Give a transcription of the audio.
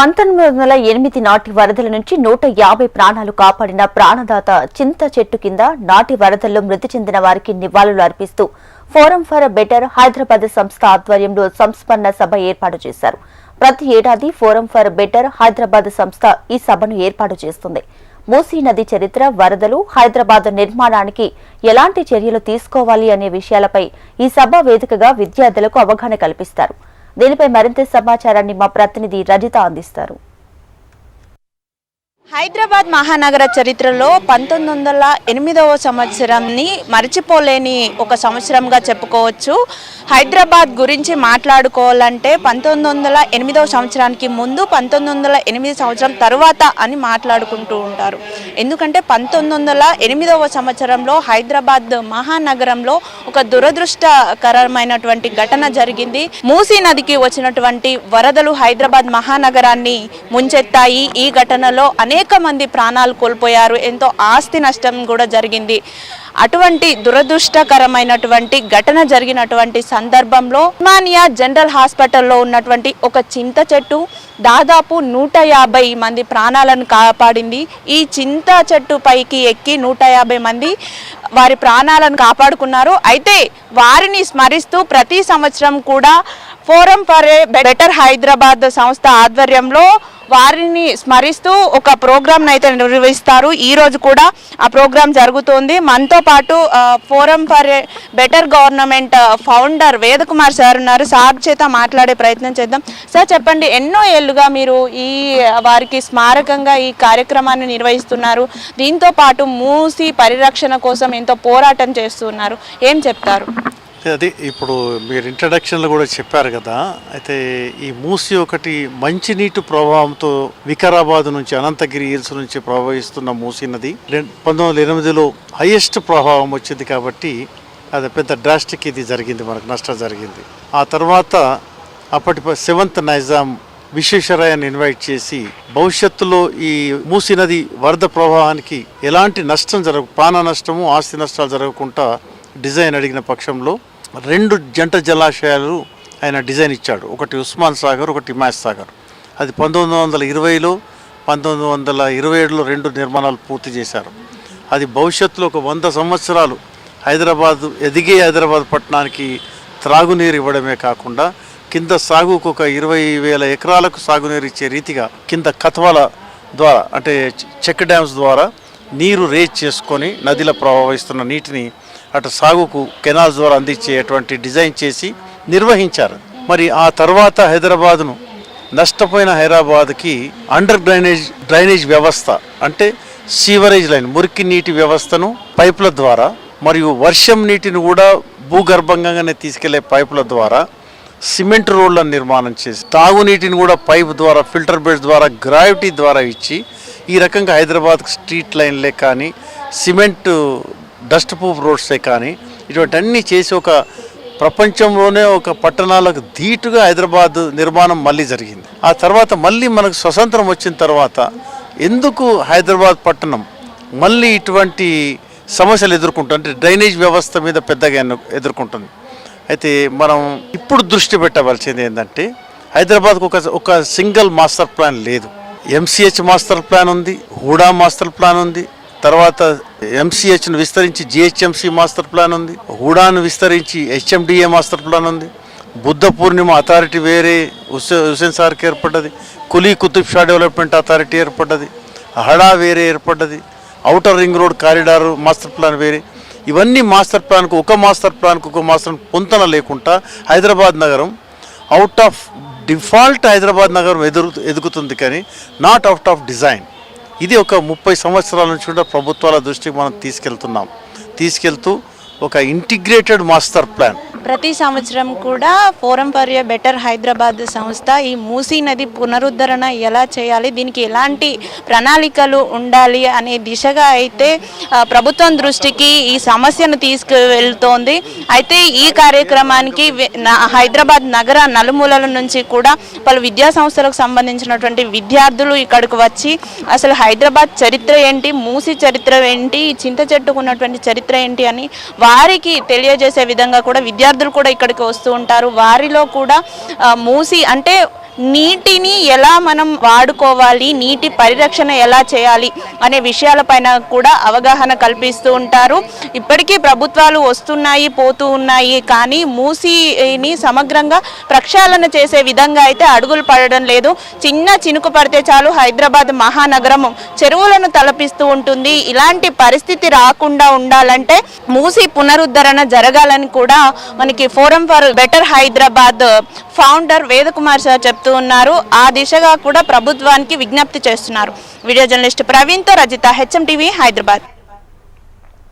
పంతొమ్మిది వందల ఎనిమిది నాటి వరదల నుంచి నూట యాభై ప్రాణాలు కాపాడిన ప్రాణదాత చింత చెట్టు కింద నాటి వరదల్లో మృతి చెందిన వారికి నివాళులు అర్పిస్తూ ఫోరం ఫర్ బెటర్ హైదరాబాద్ సంస్థ ఆధ్వర్యంలో సంస్మరణ సభ ఏర్పాటు చేశారు. ప్రతి ఏడాది ఫోరం ఫర్ బెటర్ హైదరాబాద్ సంస్థ ఈ సభను ఏర్పాటు చేస్తుంది. మూసీ నది చరిత్ర వరదలు హైదరాబాద్ నిర్మాణానికి ఎలాంటి చర్యలు తీసుకోవాలి అనే విషయాలపై ఈ సభ వేదికగా విద్యార్థులకు అవగాహన కల్పిస్తారు. దీనిపై మరింత సమాచారాన్ని మా ప్రతినిధి రజిత అందిస్తారు. హైదరాబాద్ మహానగర చరిత్రలో పంతొమ్మిది వందల ఎనిమిదవ సంవత్సరంని మర్చిపోలేని ఒక సంవత్సరంగా చెప్పుకోవచ్చు. హైదరాబాద్ గురించి మాట్లాడుకోవాలంటే పంతొమ్మిది వందల ఎనిమిదవ సంవత్సరానికి ముందు పంతొమ్మిది వందల ఎనిమిది సంవత్సరం తర్వాత అని మాట్లాడుకుంటూ ఉంటారు. ఎందుకంటే పంతొమ్మిది వందల ఎనిమిదవ సంవత్సరంలో హైదరాబాద్ మహానగరంలో ఒక దురదృష్టకరమైనటువంటి ఘటన జరిగింది. మూసీ నదికి వచ్చినటువంటి వరదలు హైదరాబాద్ మహానగరాన్ని ముంచెత్తాయి. ఈ ఘటనలో అనేక మంది ప్రాణాలు కోల్పోయారు. ఎంతో ఆస్తి నష్టం కూడా జరిగింది. అటువంటి దురదృష్టకరమైనటువంటి ఘటన జరిగినటువంటి సందర్భంలో ఉస్మానియా జనరల్ హాస్పిటల్లో ఉన్నటువంటి ఒక చింత చెట్టు దాదాపు నూట యాభై మంది ప్రాణాలను కాపాడింది. ఈ చింత చెట్టు పైకి ఎక్కి నూట యాభై మంది వారి ప్రాణాలను కాపాడుకున్నారు. అయితే వారిని స్మరిస్తూ ప్రతి సంవత్సరం కూడా forum for a better Hyderabad సంస్థ ఆధ్వర్యంలో వారిని స్మరిస్తూ ఒక ప్రోగ్రామ్ అయితే నిర్వహిస్తారు. ఈరోజు కూడా ఆ ప్రోగ్రాం జరుగుతోంది. మనతో పాటు forum for better government founder Vedakumar sir ఉన్నారు. సార్ చేత మాట్లాడే ప్రయత్నం చేద్దాం. సార్ చెప్పండి ఎన్నో ఏళ్ళుగా మీరు ఈ వారికి స్మారకంగా ఈ కార్యక్రమాన్ని నిర్వహిస్తున్నారు. దీంతో పాటు మూసి పరిరక్షణ కోసం ఎంతో పోరాటం చేస్తున్నారు. ఏం చెప్తారు? అది ఇప్పుడు మీరు ఇంట్రడక్షన్లో కూడా చెప్పారు కదా అయితే ఈ మూసి ఒకటి మంచినీటి ప్రభావంతో వికారాబాద్ నుంచి అనంతగిరి హిల్స్ నుంచి ప్రవహిస్తున్న మూసి నది పంతొమ్మిది వందల ఎనిమిదిలో హైయెస్ట్ ప్రభావం వచ్చింది కాబట్టి అది పెద్ద డ్రాస్టిక్ ఇది జరిగింది మనకు నష్టం జరిగింది. ఆ తర్వాత అప్పటి సెవెంత్ నైజాం విశ్వేశ్వరయ్యను ఇన్వైట్ చేసి భవిష్యత్తులో ఈ మూసి నది వరద ప్రవాహానికి ఎలాంటి నష్టం జరగ ప్రాణ నష్టము ఆస్తి నష్టాలు జరగకుండా డిజైన్ అడిగిన పక్షంలో రెండు జంట జలాశయాలు ఆయన డిజైన్ ఇచ్చాడు. ఒకటి ఉస్మాన్ సాగర్ ఒకటి హిమాయత్ సాగర్. అది పంతొమ్మిది వందల ఇరవైలో పంతొమ్మిది వందల ఇరవై ఏడులో రెండు నిర్మాణాలు పూర్తి చేశారు. అది భవిష్యత్తులో ఒక వంద సంవత్సరాలు హైదరాబాదు ఎదిగే హైదరాబాద్ పట్టణానికి త్రాగునీరు ఇవ్వడమే కాకుండా కింద సాగుకు ఒక ఇరవై వేల ఎకరాలకు సాగునీరు ఇచ్చే రీతిగా కింద కథవాల ద్వారా అంటే చెక్ డ్యామ్స్ ద్వారా నీరు రేజ్ చేసుకొని నదిలో ప్రవహిస్తున్న నీటిని అటు సాగుకు కెనాల్స్ ద్వారా అందించేటువంటి డిజైన్ చేసి నిర్వహించారు. మరి ఆ తర్వాత హైదరాబాద్ను నష్టపోయిన హైదరాబాద్కి అండర్ డ్రైనేజ్ డ్రైనేజ్ వ్యవస్థ అంటే సీవరేజ్ లైన్ మురికి నీటి వ్యవస్థను పైపుల ద్వారా మరియు వర్షం నీటిని కూడా భూగర్భంగానే తీసుకెళ్ళే పైపుల ద్వారా సిమెంట్ రోడ్ల నిర్మాణం చేసి తాగునీటిని కూడా పైప్ ద్వారా ఫిల్టర్ బెడ్స్ ద్వారా గ్రావిటీ ద్వారా ఇచ్చి ఈ రకంగా హైదరాబాద్ స్ట్రీట్ లైన్లే కానీ సిమెంట్ డస్ట్ ప్రూఫ్ రోడ్సే కానీ ఇటువంటి అన్నీ చేసి ఒక ప్రపంచంలోనే ఒక పట్టణాలకు ధీటుగా హైదరాబాద్ నిర్మాణం మళ్ళీ జరిగింది. ఆ తర్వాత మళ్ళీ మనకు స్వతంత్రం వచ్చిన తర్వాత ఎందుకు హైదరాబాద్ పట్టణం మళ్ళీ ఇటువంటి సమస్యలు ఎదుర్కొంటుంది? అంటే డ్రైనేజ్ వ్యవస్థ మీద పెద్దగా ఎదుర్కొంటుంది. అయితే మనం ఇప్పుడు దృష్టి పెట్టవలసింది ఏంటంటే హైదరాబాద్కు ఒక ఒక సింగిల్ మాస్టర్ ప్లాన్ లేదు. ఎంసీహెచ్ మాస్టర్ ప్లాన్ ఉంది హూడా మాస్టర్ ప్లాన్ ఉంది. తర్వాత ఎంసీహెచ్ను విస్తరించి జిహెచ్ఎంసీ మాస్టర్ ప్లాన్ ఉంది. హుడాను విస్తరించి హెచ్ఎండిఏ మాస్టర్ ప్లాన్ ఉంది. బుద్ధ పూర్ణిమ అథారిటీ వేరే హుసేన్ సార్కి ఏర్పడ్డది. కులీ కుతుబ్ షా డెవలప్మెంట్ అథారిటీ ఏర్పడ్డది. హడా వేరే ఏర్పడ్డది. Outer ring road corridor master plan వేరే. ఇవన్నీ మాస్టర్ ప్లాన్కు ఒక మాస్టర్ ప్లాన్కు ఒక మాస్టర్ పొంతన లేకుండా హైదరాబాద్ నగరం అవుట్ ఆఫ్ డిఫాల్ట్ హైదరాబాద్ నగరం ఎదురు ఎదుగుతుంది కానీ నాట్ అవుట్ ఆఫ్ డిజైన్ ఇది ఒక ముప్పై సంవత్సరాల నుంచి కూడా ప్రభుత్వాల దృష్టికి మనం తీసుకెళ్తున్నాం. తీసుకెళ్తూ ఒక ఇంటిగ్రేటెడ్ మాస్టర్ ప్లాన్. ప్రతి సంవత్సరం కూడా forum for a better Hyderabad సంస్థ ఈ మూసీ నది పునరుద్ధరణ ఎలా చేయాలి దీనికి ఎలాంటి ప్రణాళికలు ఉండాలి అనే దిశగా అయితే ప్రభుత్వం దృష్టికి ఈ సమస్యను తీసుకువెళ్తోంది. అయితే ఈ కార్యక్రమానికి హైదరాబాద్ నగర నలుమూలల నుంచి కూడా పలు విద్యా సంస్థలకు సంబంధించినటువంటి విద్యార్థులు ఇక్కడికి వచ్చి అసలు హైదరాబాద్ చరిత్ర ఏంటి మూసి చరిత్ర ఏంటి చింత చెట్టుకున్నటువంటి చరిత్ర ఏంటి అని వారికి తెలియజేసే విధంగా కూడా విద్యార్థులు కూడా ఇక్కడికి వస్తూ ఉంటారు. వారిలో కూడా మూసి అంటే నీటిని ఎలా మనం వాడుకోవాలి నీటి పరిరక్షణ ఎలా చేయాలి అనే విషయాలపైన కూడా అవగాహన కల్పిస్తూ ఉంటారు. ఇప్పటికీ ప్రభుత్వాలు వస్తున్నాయి పోతూ ఉన్నాయి. కానీ మూసిని సమగ్రంగా ప్రక్షాళన చేసే విధంగా అయితే అడుగులు పడడం లేదు. చిన్న చినుకు పడితే చాలు హైదరాబాద్ మహానగరం చెరువులను తలపిస్తూ ఉంటుంది. ఇలాంటి పరిస్థితి రాకుండా ఉండాలంటే మూసి పునరుద్ధరణ జరగాలని కూడా మనకి forum for better Hyderabad founder Vedakumar sir చెప్తూ ఉన్నారు. ఆ దిశగా కూడా ప్రభుత్వానికి విజ్ఞప్తి చేస్తున్నారు. వీడియో జర్నలిస్ట్ ప్రవీణ్తో రజిత హెచ్ఎం టీవీ హైదరాబాద్.